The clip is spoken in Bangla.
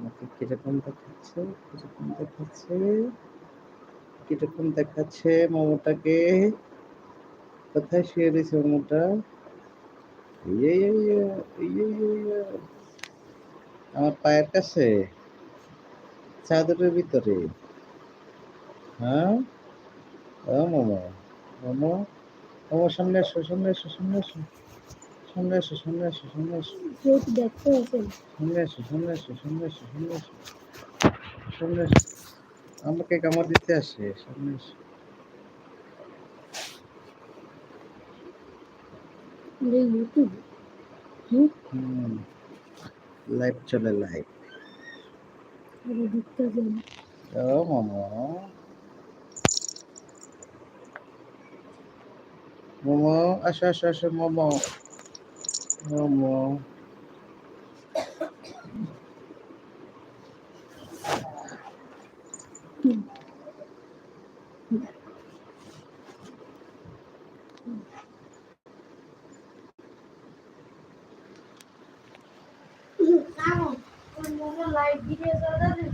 তোমাকে কীরকম দেখাচ্ছে কীরকম দেখাচ্ছে কীরকম দেখাচ্ছে মোমোটাকে। কোথায় শুয়ে রয়েছে মোমোটা? ইয়ে ইয়ে ইয়ে। আমার পায়ের কাছে। চাদরের ভিতরে। হ্যাঁ? ও মোমো। মোমো? মোমো সামনে এসো সামনে এসো সামনে এসো। সামনে দেখতে আছেন সামনে সামনে সামনে সামনে সামনে আমাকে কামড় দিতে আসে সামনে এসো। ইউটিউব হুম হুম। লাইভ চলে লাইভ দেখতে আছেন ও মোমো। মোমো আসো আসো আসো মোমো। মোমো লাইভ ভিডিও চলতে